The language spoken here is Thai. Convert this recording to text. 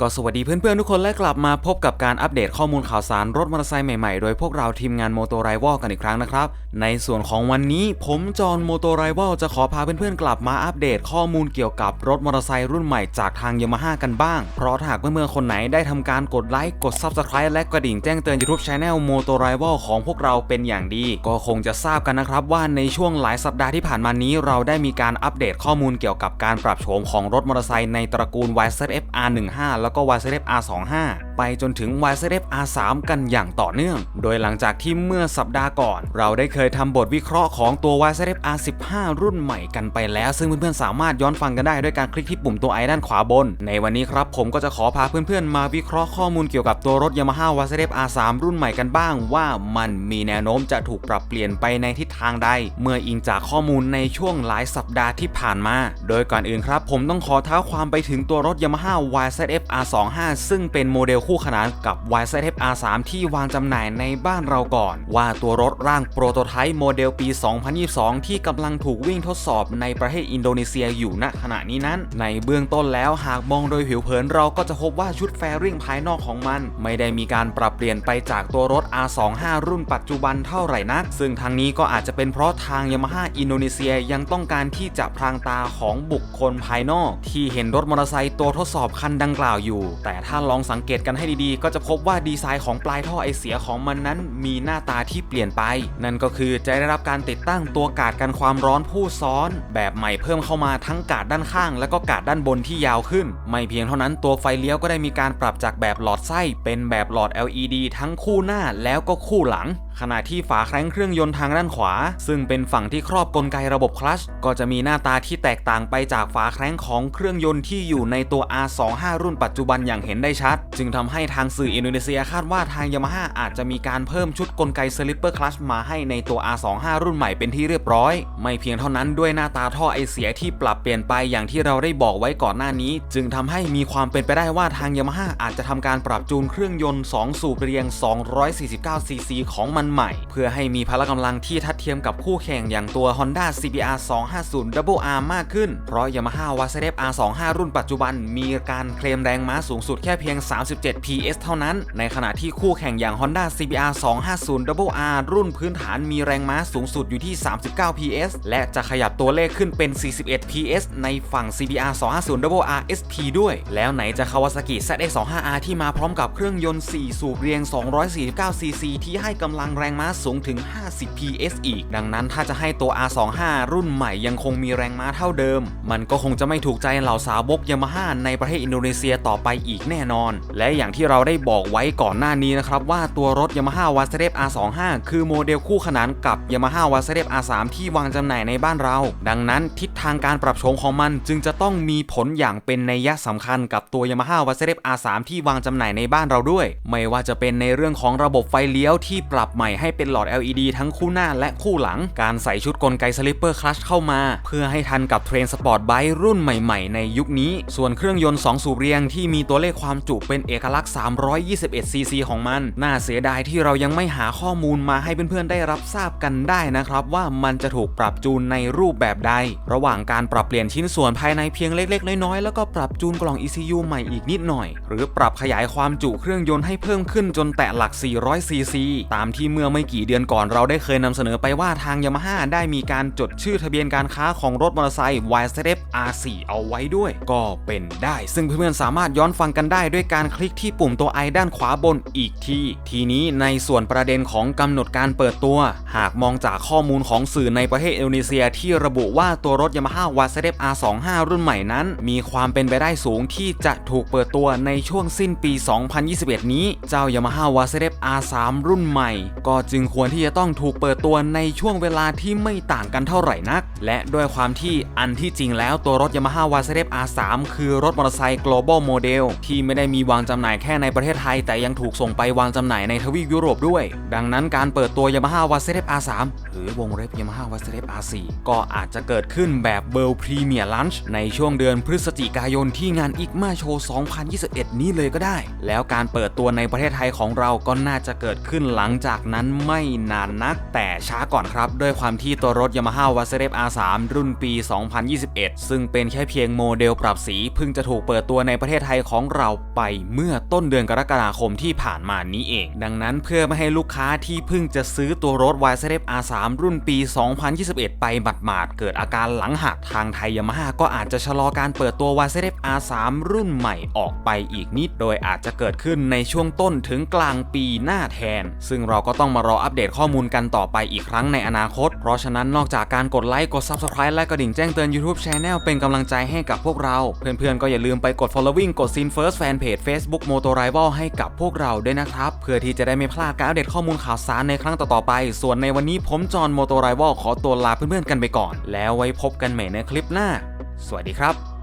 ก็สวัสดีเพื่อนๆ ทุกคนและกลับมาพบกับการอัปเดตข้อมูลข่าวสารรถมอเตอร์ไซค์ใหม่ๆ โดยพวกเราทีมงานโมโตไรวอลกันอีกครั้งนะครับ ในส่วนของวันนี้ผมจอห์นโมโตไรวอลจะขอพาเพื่อนๆ กลับมาอัปเดตข้อมูลเกี่ยวกับรถมอเตอร์ไซค์รุ่นใหม่จากทางยามาฮ่ากันบ้าง เพราะถ้าหากเพื่อนๆ คนไหนได้ทำการกดไลค์กด Subscribe และกระดิ่งแจ้งเตือน YouTube Channel โมโตไรวอลของพวกเราเป็นอย่างดี ก็คงจะทราบกันนะครับว่าในช่วงหลายสัปดาห์ที่ผ่านมานี้ เราได้มีการอัปเดตข้อมูลเกี่ยวกับการปรับโฉมของรถมอเตอร์ไซค์ในตระกูล YZF R15 แล้วก็ YZF R25 ไปจนถึง YZF R3 กันอย่างต่อเนื่อง โดยหลังจากที่เมื่อสัปดาห์ก่อน เราได้เคยทำบทวิเคราะห์ของตัว YZF R15 รุ่นใหม่กันไปแล้ว ซึ่งเพื่อนๆสามารถย้อนฟังกันได้ด้วยการคลิกที่ปุ่มตัวไอด้านขวาบน ในวันนี้ครับผมก็จะขอพาเพื่อนๆ มาวิเคราะห์ข้อมูลเกี่ยวกับตัวรถ Yamaha YZF R3 รุ่นใหม่กันบ้าง ว่ามันมีแนวโน้มจะถูกปรับเปลี่ยนไปในทิศทางใด เมื่ออิงจากข้อมูลในช่วงหลายสัปดาห์ที่ผ่านมา โดยก่อนอื่นครับ ผมต้องขอเท้าความไปถึงตัวรถ Yamaha YZF R25 ซึ่งเป็นโมเดลคู่ขนานกับ YZF R3 ที่วางจำหน่ายในบ้านเราก่อน ว่าตัวรถร่างโปรโตไทป์โมเดลปี 2022 ที่กำลังถูกวิ่งทดสอบในประเทศอินโดนีเซียอยู่ณขณะนี้นั้น ในเบื้องต้นแล้วหากมองโดยผิวเผินเราก็จะพบว่าชุดแฟริ่งภายนอกของมัน ไม่ได้มีการปรับเปลี่ยนไปจากตัวรถ R25 รุ่นปัจจุบันเท่าไหร่นัก ซึ่งทางนี้ก็อาจจะเป็นเพราะทางยามาฮ่าอินโดนีเซียยังต้องการที่จะพรางตาของบุคคลภายนอก ที่เห็นรถมอเตอร์ไซค์ตัวทดสอบคันดังกล่าวอยู่ แต่ถ้าลองสังเกตกันให้ดีๆ ก็จะพบว่าดีไซน์ของปลายท่อไอเสียของมันนั้นมีหน้าตาที่เปลี่ยนไป นั่นก็คือจะได้รับการติดตั้งตัวกาดกันความร้อนผู้ซ้อน แบบใหม่เพิ่มเข้ามาทั้งกาดด้านข้าง และก็กาดด้านบนที่ยาวขึ้น ไม่เพียงเท่านั้นตัวไฟเลี้ยวก็ได้มีการปรับจากแบบหลอดไส้เป็นแบบหลอด LED ทั้งคู่หน้าแล้วก็คู่หลัง ขณะที่ฝาแคร้งเครื่องยนต์ทางด้านขวา ซึ่งเป็นฝั่งที่ครอบกลไกระบบคลัชก็จะมีหน้าตาที่แตกต่างไปจากฝาแคร้งของเครื่องยนต์ที่อยู่ในตัว R25 รุ่นปัจจุบันอย่างเห็นได้ชัด จึงทำให้ทางสื่ออินโดนีเซียคาดว่าทางยามาฮ่าอาจจะมีการเพิ่มชุดกลไกสลิปเปอร์คลัชมาให้ในตัว R25 รุ่นใหม่เป็นที่เรียบร้อย ไม่เพียงเท่านั้นด้วยหน้าตาท่อไอเสียที่ปรับเปลี่ยนไปอย่างที่เราได้บอกไว้ก่อนหน้านี้ จึงทำให้มีความเป็นไปได้ว่าทางยามาฮ่าอาจจะทำการปรับจูนเครื่องยนต์ 2 สูบเรียง 249 ซีซีของมันใหม่ เพื่อให้มีพละกำลังที่ทัดเทียมกับคู่แข่งอย่างตัว Honda CBR 250 Double R มากขึ้น เพราะ Yamaha Wazef R25 รุ่นปัจจุบัน มีการเคลมแรงม้าสูงสุดแค่เพียง 37 PS เท่านั้น ในขณะที่คู่แข่งอย่าง Honda CBR 250 Double R รุ่นพื้นฐานมีแรงม้าสูงสุดอยู่ที่ 39 PS และจะขยับตัวเลขขึ้นเป็น 41 PS ในฝั่ง CBR 250 Double R SP ด้วย แล้วไหนจะ Kawasaki ZX25R ที่มาพร้อมกับเครื่องยนต์ 4 สูบเรียง 249 cc ที่ให้กำลังแรงม้าสูงถึง 50 PS อีก ดังนั้นถ้าจะให้ตัว R25 รุ่นใหม่ยังคงมีแรงม้าเท่าเดิม มันก็คงจะไม่ถูกใจเหล่าสาวกยามาฮ่าในประเทศอินโดนีเซียต่อไปอีกแน่นอน และอย่างที่เราได้บอกไว้ก่อนหน้านี้นะครับว่าตัวรถ Yamaha w a z e f R25 คือโมเดลคู่ขนานกับ Yamaha w a z e f R3 ที่วางจำหน่ายในบ้านเรา ดังนั้นทิศทางการปรับโฉมของมันจึงจะต้องมีผลอย่างเป็นนัยสำคัญกับตัว Yamaha w a z e f R3 ที่วางจำหน่ายในบ้านเราด้วย ไม่ว่าจะเป็นในเรื่องของระบบไฟเลี้ยวที่ปรับใหม่ให้เป็นหลอด LED ทั้งคู่หน้าและคู่หลัง การใส่ชุดกลไกสลิปเปอร์คลัชเข้ามา เพื่อให้ทันกับเทรนสปอร์ตไบค์รุ่นใหม่ๆ ในยุคนี้ ส่วนเครื่องยนต์ 2 สูบเรียงที่มีตัวเลขความจุเป็นเอกลักษณ์ 321 ซีซีของมัน น่าเสียดายที่เรายังไม่หาข้อมูลมาให้เพื่อนๆ ได้รับทราบกันได้นะครับ ว่ามันจะถูกปรับจูนในรูปแบบใด ระหว่างการปรับเปลี่ยนชิ้นส่วนภายในเพียงเล็กๆ น้อยๆ แล้วก็ปรับจูนกล่อง ECU ใหม่อีกนิดหน่อย หรือปรับขยายความจุเครื่องยนต์ให้เพิ่มขึ้นจนแตะหลัก 400 ซีซี ตามที่เมื่อไม่กี่เดือนก่อนเราได้เคยนำเสนอไปว่าทางยามาฮ่าได้มีการจดชื่อทะเบียนการค้าของรถมอเตอร์ไซค์ YZF R4 เอาไว้ด้วย ก็เป็นได้ ซึ่งเพื่อนๆสามารถย้อนฟังกันได้ด้วยการคลิกที่ปุ่มตัวไอด้านขวาบนอีกที ทีนี้ในส่วนประเด็นของกำหนดการเปิดตัว หากมองจากข้อมูลของสื่อในประเทศอินโดนีเซีย ที่ระบุว่าตัวรถ Yamaha YZF R25 รุ่นใหม่นั้น มีความเป็นไปได้สูงที่จะถูกเปิดตัวในช่วงสิ้นปี 2021 นี้ เจ้า Yamaha YZF R3 รุ่นใหม่ก็จึงควรที่จะต้องถูกเปิดตัวในช่วงเวลาที่ไม่ต่างกันเท่าไหร่นักและด้วยความที่อันที่จริงแล้วตัวรถ Yamaha YZF R3 คือรถมอเตอร์ไซค์ global model ที่ไม่ได้มีวางจำหน่ายแค่ในประเทศไทย แต่ยังถูกส่งไปวางจำหน่ายในทวีปยุโรปด้วย ดังนั้นการเปิดตัว Yamaha YZF R3 หรือวงเล็บ Yamaha YZF R4 ก็อาจจะเกิดขึ้นแบบ World Premier Launch ในช่วงเดือนพฤศจิกายนที่งาน ICMA Show 2021 นี้เลยก็ได้ แล้วการเปิดตัวในประเทศไทยของเราก็น่าจะเกิดขึ้นหลังจากนั้นไม่นานนัก แต่ช้าก่อนครับด้วยความที่ตัวรถ Yamaha w a s e r e f R3 รุ่นปี 2021 ซึ่งเป็นแค่เพียงโมเดลปรับสีเพิ่งจะถูกเปิดตัวในประเทศไทยของเราไปเมื่อต้นเดือนกรกฎาคมที่ผ่านมานี้เอง ดังนั้นเพื่อไม่ให้ลูกค้าที่เพิ่งจะซื้อตัวรถ w a s e r e f R3 รุ่นปี 2021 ไปบัดหมาดๆเกิดอาการหลังหักทางไทย Yamaha ก็อาจจะชะลอการเปิดตัว w a s e r e f R3 รุ่นใหม่ออกไปอีกนิด โดยอาจจะเกิดขึ้นในช่วงต้นถึงกลางปีหน้าแทน ซึ่งเราก็ต้องมารออัปเดตข้อมูลกันต่อไปอีกครั้งในอนาคต เพราะฉะนั้นนอกจากการกดไลค์กด Subscribe และกระดิ่งแจ้งเตือน YouTube Channel เป็นกำลังใจให้กับพวกเรา เพื่อนๆ ก็อย่าลืมไปกด following กด s i n First Fanpage Facebook Moto Rival ให้กับพวกเราด้วยนะครับ เพื่อที่จะได้ไม่พลาดการอัปเดตข้อมูลข่าวสารในครั้งต่อๆไป ส่วนในวันนี้ผมจอห์น Moto Rival ขอตัวลาเพื่อนๆกันไปก่อน แล้วไว้พบกันใหม่ในคลิปหน้า สวัสดีครับ